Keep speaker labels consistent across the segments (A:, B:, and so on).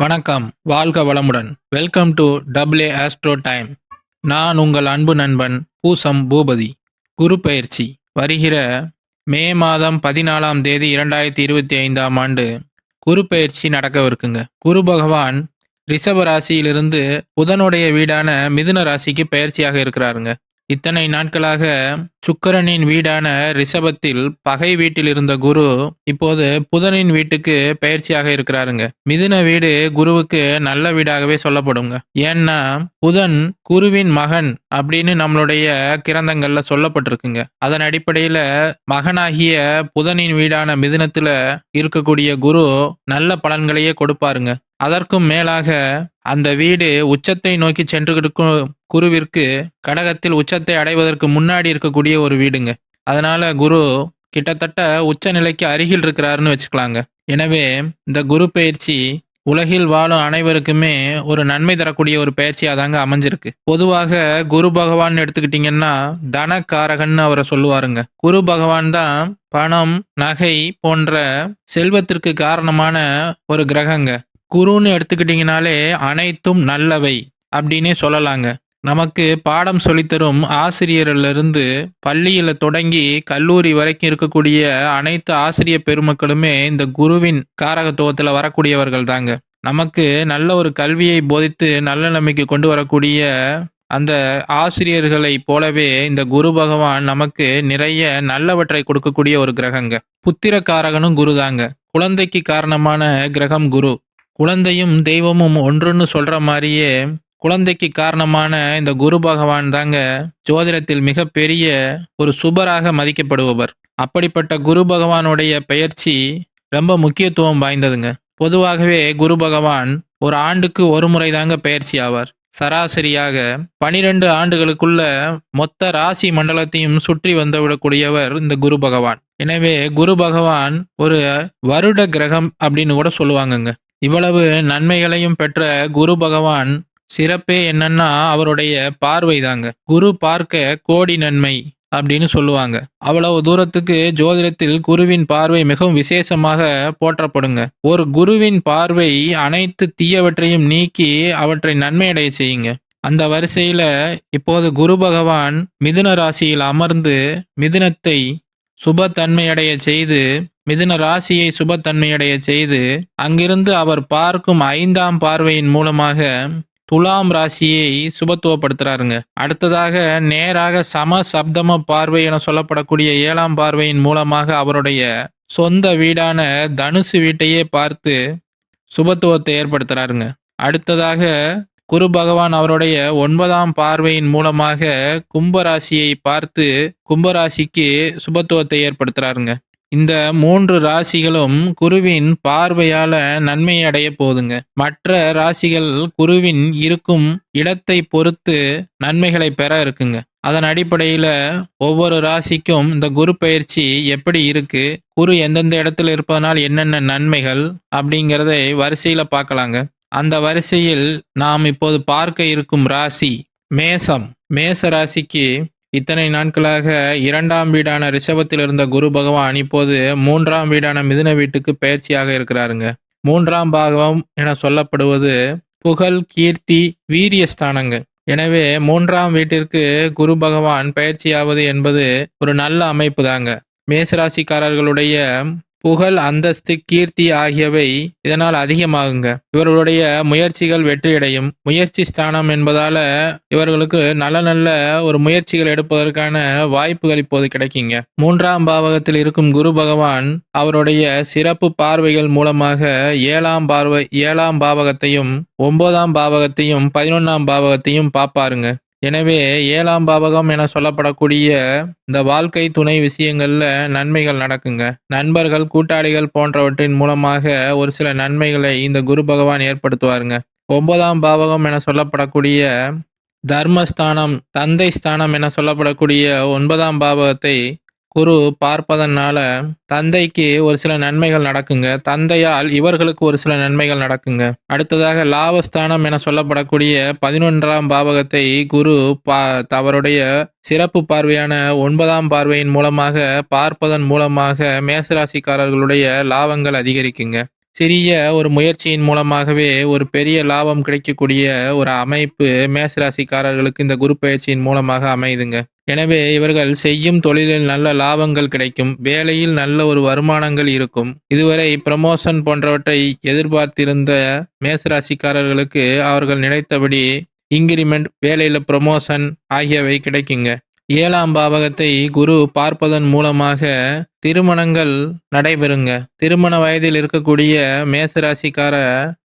A: வணக்கம் வாழ்க வளமுடன். Welcome to W astro time நான் உங்கள் அன்பு நண்பன் பூசம் பூபதி. குரு பயிற்சி. வருகிற மே மாதம் பதினாலாம் தேதி இரண்டாயிரத்தி இருபத்தி ஐந்தாம் ஆண்டு குரு பயிற்சி நடக்கவிருக்குங்க. குரு பகவான் ரிஷப ராசியிலிருந்து புதனுடைய வீடான மிதுன ராசிக்கு பயிற்சியாக இருக்கிறாருங்க. இத்தனை நாட்களாக சுக்கிரனின் வீடான ரிஷபத்தில் பகை வீட்டில் இருந்த குரு இப்போது புதனின் வீட்டுக்கு பயிற்சியாக இருக்கிறாருங்க. மிதுன வீடு குருவுக்கு நல்ல வீடாகவே சொல்லப்படுங்க. ஏன்னா புதன் குருவின் மகன் அப்படின்னு நம்மளுடைய கிரந்தங்கள்ல சொல்லப்பட்டிருக்குங்க. அதன் அடிப்படையில மகனாகிய புதனின் வீடான மிதுனத்துல இருக்கக்கூடிய குரு நல்ல பலன்களையே கொடுப்பாருங்க. அதற்கும் மேலாக அந்த வீடு உச்சத்தை நோக்கி சென்று இருக்கும் குருவிற்கு கடகத்தில் உச்சத்தை அடைவதற்கு முன்னாடி இருக்கக்கூடிய ஒரு வீடுங்க. அதனால குரு கிட்டத்தட்ட உச்ச நிலைக்கு அருகில் இருக்கிறாருன்னு வச்சுக்கலாங்க. எனவே இந்த குரு பயிற்சி உலகில் வாழும் அனைவருக்குமே ஒரு நன்மை தரக்கூடிய ஒரு பயிற்சியாக தாங்க அமைஞ்சிருக்கு. பொதுவாக குரு பகவான் எடுத்துக்கிட்டிங்கன்னா தனக்காரகன்னு அவரை சொல்லுவாருங்க. குரு பகவான் தான் பணம் நகை போன்ற செல்வத்திற்கு காரணமான ஒரு கிரகங்க. குருன்னு எடுத்துக்கிட்டிங்கனாலே அனைத்தும் நல்லவை அப்படின்னே சொல்லலாங்க. நமக்கு பாடம் சொல்லித்தரும் ஆசிரியரிலிருந்து பள்ளியில் தொடங்கி கல்லூரி வரைக்கும் இருக்கக்கூடிய அனைத்து ஆசிரிய பெருமக்களுமே இந்த குருவின் காரகத்துவத்தில் வரக்கூடியவர்கள் தாங்க நமக்கு நல்ல ஒரு கல்வியை போதித்து நல்ல நிலைமைக்கு கொண்டு வரக்கூடிய அந்த ஆசிரியர்களை போலவே இந்த குரு பகவான் நமக்கு நிறைய நல்லவற்றை கொடுக்கக்கூடிய ஒரு கிரகங்க. புத்திரக்காரகனும் குரு தாங்க குழந்தைக்கு காரணமான கிரகம் குரு. குழந்தையும் தெய்வமும் ஒன்றுன்னு சொல்ற மாதிரியே குழந்தைக்கு காரணமான இந்த குரு பகவான் தாங்க ஜோதிடத்தில் மிகப்பெரிய ஒரு சுபராக மதிக்கப்படுபவர். அப்படிப்பட்ட குரு பகவானுடைய பயிற்சி ரொம்ப முக்கியத்துவம் வாய்ந்ததுங்க. பொதுவாகவே குரு பகவான் ஒரு ஆண்டுக்கு ஒரு முறை தாங்க பயிற்சி ஆவார். சராசரியாக பனிரெண்டு ஆண்டுகளுக்குள்ள மொத்த ராசி மண்டலத்தையும் சுற்றி வந்துவிடக்கூடியவர் இந்த குரு பகவான். எனவே குரு பகவான் ஒரு வருட கிரகம் அப்படின்னு கூட சொல்லுவாங்கங்க. இவ்வளவு நன்மைகளையும் பெற்ற குரு பகவான் சிறப்பே என்னன்னா அவருடைய பார்வை தாங்க குரு பார்க்க கோடி நன்மை அப்படின்னு சொல்லுவாங்க. அவ்வளவு தூரத்துக்கு ஜோதிடத்தில் குருவின் பார்வை மிகவும் விசேஷமாக போற்றப்படுங்க. ஒரு குருவின் பார்வை அனைத்து தீயவற்றையும் நீக்கி அவற்றை நன்மையடைய செய்யுங்க. அந்த வரிசையில இப்போது குரு பகவான் மிதுன ராசியில் அமர்ந்து மிதுனத்தை சுபத்தன்மையடைய செய்து மிதுன ராசியை சுபத்தன்மையடைய செய்து அங்கிருந்து அவர் பார்க்கும் ஐந்தாம் பார்வையின் மூலமாக துலாம் ராசியை சுபத்துவப்படுத்துறாருங்க. அடுத்ததாக நேராக சம சப்தம பார்வை என சொல்லப்படக்கூடிய ஏழாம் பார்வையின் மூலமாக அவருடைய சொந்த வீடான தனுசு வீட்டையே பார்த்து சுபத்துவத்தை ஏற்படுத்துறாருங்க. அடுத்ததாக குரு பகவான் அவருடைய ஒன்பதாம் பார்வையின் மூலமாக கும்பராசியை பார்த்து கும்பராசிக்கு சுபத்துவத்தை ஏற்படுத்துறாருங்க. இந்த மூன்று ராசிகளும் குருவின் பார்வையால நன்மை அடைய போதுங்க. மற்ற ராசிகள் குருவின் இருக்கும் இடத்தை பொறுத்து நன்மைகளை பெற இருக்குங்க. அதன் அடிப்படையில ஒவ்வொரு ராசிக்கும் இந்த குரு பயிற்சி எப்படி இருக்கு? குரு எந்தெந்த இடத்துல இருப்பதனால் என்னென்ன நன்மைகள் அப்படிங்கிறதை வரிசையில பார்க்கலாங்க. அந்த வரிசையில் நாம் இப்போது பார்க்க இருக்கும் ராசி மேசம். மேச ராசிக்கு இத்தனை நாட்களாக இரண்டாம் வீடான ரிஷபத்தில் இருந்த குரு பகவான் இப்போது மூன்றாம் வீடான மிதுன வீட்டுக்கு பயிற்சியாக இருக்கிறாருங்க. மூன்றாம் பாகவம் என சொல்லப்படுவது புகழ் கீர்த்தி வீரிய ஸ்தானங்க எனவே மூன்றாம் வீட்டிற்கு குரு பகவான் பயிற்சியாவது என்பது ஒரு நல்ல அமைப்பு தாங்க மேசராசிக்காரர்களுடைய புகழ் அந்தஸ்து கீர்த்தி ஆகியவை இதனால் அதிகமாகுங்க. இவர்களுடைய முயற்சிகள் வெற்றியடையும். முயற்சி ஸ்தானம் என்பதால இவர்களுக்கு நல்ல நல்ல ஒரு முயற்சிகள் எடுப்பதற்கான வாய்ப்புகள் இப்போது கிடைக்குங்க. மூன்றாம் பாவகத்தில் இருக்கும் குரு பகவான் அவருடைய சிறப்பு பார்வைகள் மூலமாக ஏழாம் பார்வை ஏழாம் பாவகத்தையும் ஒன்பதாம் பாவகத்தையும் பதினொன்னாம் பாவகத்தையும் பார்ப்பாருங்க. எனவே ஏழாம் பாவகம் என சொல்லப்படக்கூடிய இந்த வாழ்க்கை துணை விஷயங்கள்ல நன்மைகள் நடக்குங்க. நண்பர்கள் கூட்டாளிகள் போன்றவற்றின் மூலமாக ஒரு சில நன்மைகளை இந்த குரு பகவான் ஏற்படுத்துவாருங்க. ஒன்பதாம் பாவகம் என சொல்லப்படக்கூடிய தர்மஸ்தானம் தந்தை ஸ்தானம் என சொல்லப்படக்கூடிய ஒன்பதாம் பாவகத்தை குரு பார்ப்பதனால தந்தைக்கு ஒரு சில நன்மைகள் நடக்குங்க. தந்தையால் இவர்களுக்கு ஒரு சில நன்மைகள் நடக்குங்க. அடுத்ததாக லாபஸ்தானம் என சொல்லப்படக்கூடிய பதினொன்றாம் பாவகத்தை குரு பா அவருடைய சிறப்பு பார்வையான ஒன்பதாம் பார்வையின் மூலமாக பார்ப்பதன் மூலமாக மேசராசிக்காரர்களுடைய லாபங்கள் அதிகரிக்குங்க. சிறிய ஒரு முயற்சியின் மூலமாகவே ஒரு பெரிய லாபம் கிடைக்கக்கூடிய ஒரு அமைப்பு மேசராசிக்காரர்களுக்கு இந்த குரு பயிற்சியின் மூலமாக அமையுதுங்க. எனவே இவர்கள் செய்யும் தொழிலில் நல்ல லாபங்கள் கிடைக்கும். வேலையில் நல்ல ஒரு வருமானங்கள் இருக்கும். இதுவரை ப்ரமோஷன் போன்றவற்றை எதிர்பார்த்திருந்த மேசராசிக்காரர்களுக்கு அவர்கள் நினைத்தபடி இன்கிரிமெண்ட் வேலையில ப்ரமோஷன் ஆகியவை கிடைக்குங்க. ஏழாம் பாவகத்தை குரு பார்ப்பதன் மூலமாக திருமணங்கள் நடைபெறுங்க. திருமண வயதில் இருக்கக்கூடிய மேசராசிக்கார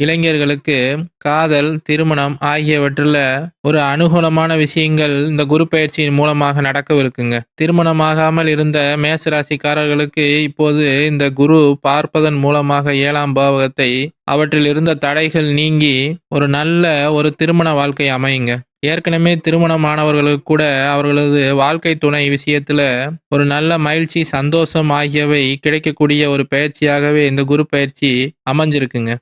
A: இளைஞர்களுக்கு காதல் திருமணம் ஆகியவற்றில் ஒரு அனுகூலமான விஷயங்கள் இந்த குரு பயிற்சியின் மூலமாக நடக்கவிருக்குங்க. திருமணமாகாமல் இருந்த மேசராசிக்காரர்களுக்கு இப்போது இந்த குரு பார்ப்பதன் மூலமாக ஏழாம் பாவகத்தை அவற்றில் இருந்த தடைகள் நீங்கி ஒரு நல்ல ஒரு திருமண வாழ்க்கை அமையுங்க. ஏற்கனவே திருமணமானவர்களுக்கு கூட அவர்களது வாழ்க்கை துணை விஷயத்துல ஒரு நல்ல மகிழ்ச்சி சந்தோஷம் ஆகியவை கிடைக்கக்கூடிய ஒரு பயிற்சியாகவே இந்த குரு பயிற்சி அமைஞ்சிருக்குங்க.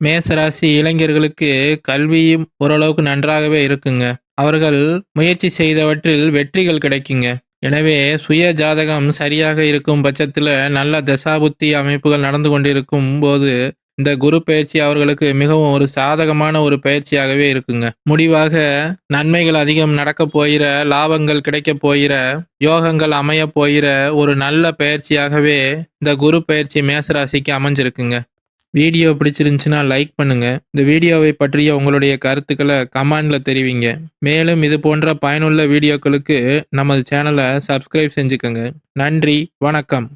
A: மேசராசி இளைஞர்களுக்கு கல்வியும் ஓரளவுக்கு நன்றாகவே இருக்குங்க. அவர்கள் முயற்சி செய்தவற்றில் வெற்றிகள் கிடைக்குங்க. எனவே சுய ஜாதகம் சரியாக இருக்கும் பட்சத்தில் நல்ல தசாபுத்தி அமைப்புகள் நடந்து கொண்டிருக்கும் போது இந்த குரு பயிற்சி அவர்களுக்கு மிகவும் ஒரு சாதகமான ஒரு பயிற்சியாகவே இருக்குங்க. முடிவாக நன்மைகள் அதிகம் நடக்க போகிற லாபங்கள் கிடைக்க போகிற யோகங்கள் அமைய போகிற ஒரு நல்ல பயிற்சியாகவே இந்த குரு பயிற்சி மேசராசிக்கு அமைஞ்சிருக்குங்க. வீடியோ பிடிச்சிருந்துச்சுன்னா லைக் பண்ணுங்க. இந்த வீடியோவை பற்றிய உங்களுடைய கருத்துக்களை கமெண்ட்ல தெரிவிங்க. மேலும் இது போன்ற பயனுள்ள வீடியோக்களுக்கு நமது சேனலை சப்ஸ்கிரைப் செஞ்சுக்கோங்க. நன்றி வணக்கம்.